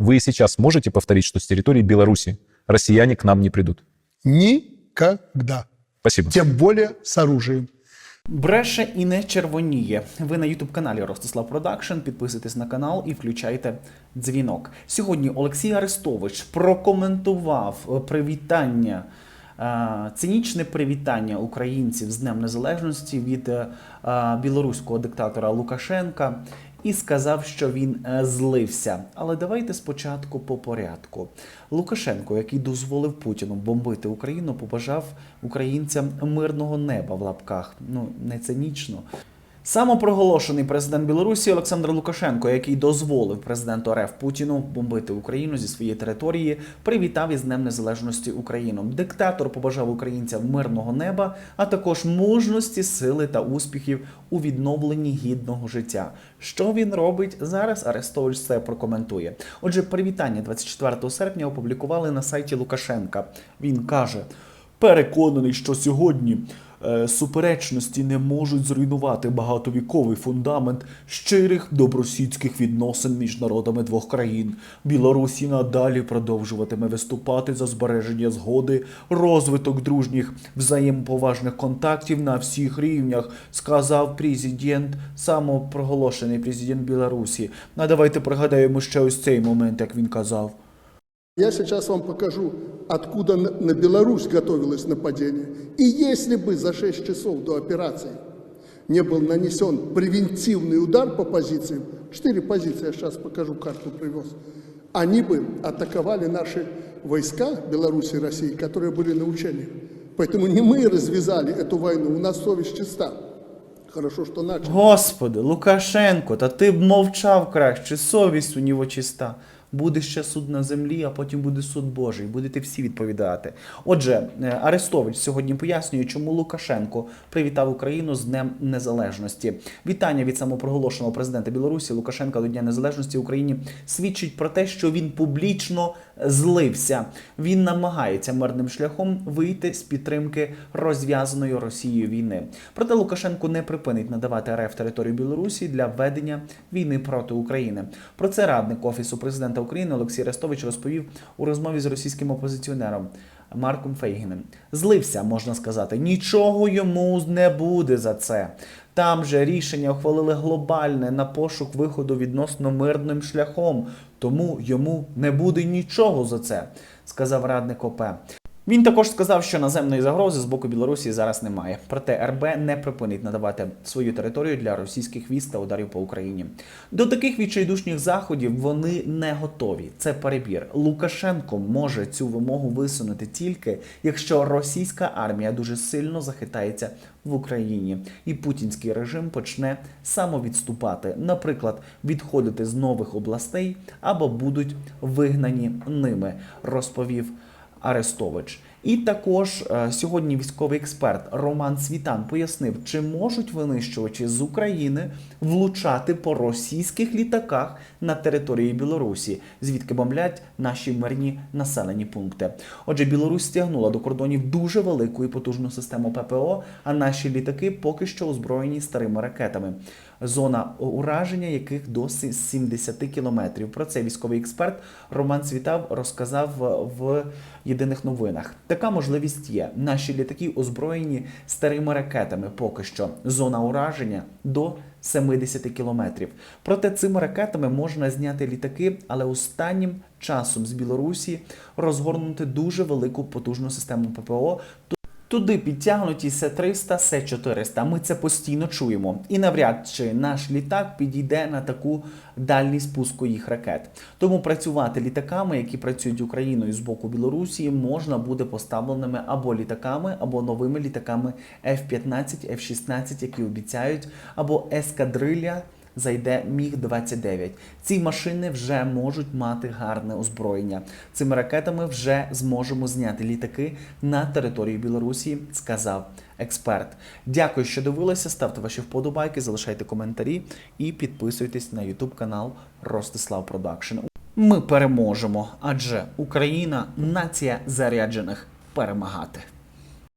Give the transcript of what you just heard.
Вы сейчас можете повторить, что с территории Беларуси россияне к нам не придут? Никогда. Спасибо. Тем более с оружием. Бреше і не червоніє. Ви на ютуб каналі Ростислав Продакшн. Підписуйтесь на канал і включайте дзвінок. Сьогодні Олексій Арестович прокоментував е, привітання. е, Цинічне привітання українців з Днем Незалежності від е, білоруського диктатора Лукашенка і сказав, що він е, злився. Але давайте спочатку по порядку. Лукашенко, який дозволив Путіну бомбити Україну, побажав українцям мирного неба в лапках. Ну не цинічно. Самопроголошений президент Білорусі Олександр Лукашенко, який дозволив президенту РФ Путіну бомбити Україну зі своєї території, привітав із Днем Незалежності Україну. Диктатор побажав українцям мирного неба, а також мужності, сили та успіхів у відновленні гідного життя. Що він робить зараз? Арестович це прокоментує. Отже, привітання 24 серпня опублікували на сайті Лукашенка. Він каже: переконаний, що сьогодні суперечності не можуть зруйнувати багатовіковий фундамент щирих добросідських відносин між народами двох країн. Білорусі надалі продовжуватиме виступати за збереження згоди, розвиток дружніх взаємоповажних контактів на всіх рівнях, сказав президент, самопроголошений президент Білорусі. А давайте пригадаємо ще ось цей момент, як він казав. Я сейчас вам покажу, откуда на на Беларусь готовилось нападение. И если бы за 6 часов до операции не был нанесен превентивный удар по позициям, 4 позиции, я сейчас покажу, карту привез, они бы атаковали наши войска Беларуси и России, которые были на учениях. Поэтому не мы развязали эту войну, у нас совесть чиста. Хорошо, что начали. Господи, Лукашенко, та ти б мовчав краще, совість у нього чиста. Буде ще суд на землі, а потім буде суд Божий. Будете всі відповідати. Отже, е, Арестович сьогодні пояснює, чому Лукашенко привітав Україну з Днем Незалежності. Вітання від самопроголошеного президента Білорусі Лукашенка до Дня Незалежності Україні свідчить про те, що він публічно злився. Він намагається мирним шляхом вийти з підтримки розв'язаної Росією війни. Проте Лукашенко не припинить надавати РФ територію Білорусі для ведення війни проти України. Про це радник офісу президента України Олексій Арестович розповів у розмові з російським опозиціонером. Марком Фейгіним злився, можна сказати, нічого йому не буде за це. Там же рішення ухвалили глобальне на пошук виходу відносно мирним шляхом, тому йому не буде нічого за це, сказав радник ОП. Він також сказав, що наземної загрози з боку Білорусі зараз немає. Проте РБ не припинить надавати свою територію для російських військ та ударів по Україні. До таких відчайдушних заходів вони не готові. Це перебір. Лукашенко може цю вимогу висунути тільки якщо російська армія дуже сильно захитається в Україні, і путінський режим почне самовідступати, наприклад, відходити з нових областей або будуть вигнані ними, розповів. Арестович. І також е, сьогодні військовий експерт Роман Світан пояснив, чи можуть винищувачі з України влучати по російських літаках на території Білорусі, звідки бомблять наші мирні населені пункти. Отже, Білорусь стягнула до кордонів дуже велику і потужну систему ППО, а наші літаки поки що озброєні старими ракетами. Зона ураження яких до 70 кілометрів. Про це військовий експерт Роман Світав розказав в єдиних новинах. Така можливість є. Наші літаки озброєні старими ракетами. Поки що зона ураження до 70 кілометрів. Проте цими ракетами можна зняти літаки, але останнім часом з Білорусі розгорнути дуже велику потужну систему ППО. Туди підтягнуті С-300, С-400. Ми це постійно чуємо. І навряд чи наш літак підійде на таку дальність пуску їх ракет. Тому працювати літаками, які працюють Україною з боку Білорусі, можна буде поставленими або літаками, або новими літаками F-15, F-16, які обіцяють, або ескадрилья зайде Міг 29 Ці машини вже можуть мати гарне озброєння. Цими ракетами вже зможемо зняти літаки на території Білорусі, сказав експерт. Дякую, що дивилися. Ставте ваші вподобайки, залишайте коментарі і підписуйтесь на YouTube канал Ростислав Продакшн. Ми переможемо, адже Україна нація заряджених перемагати.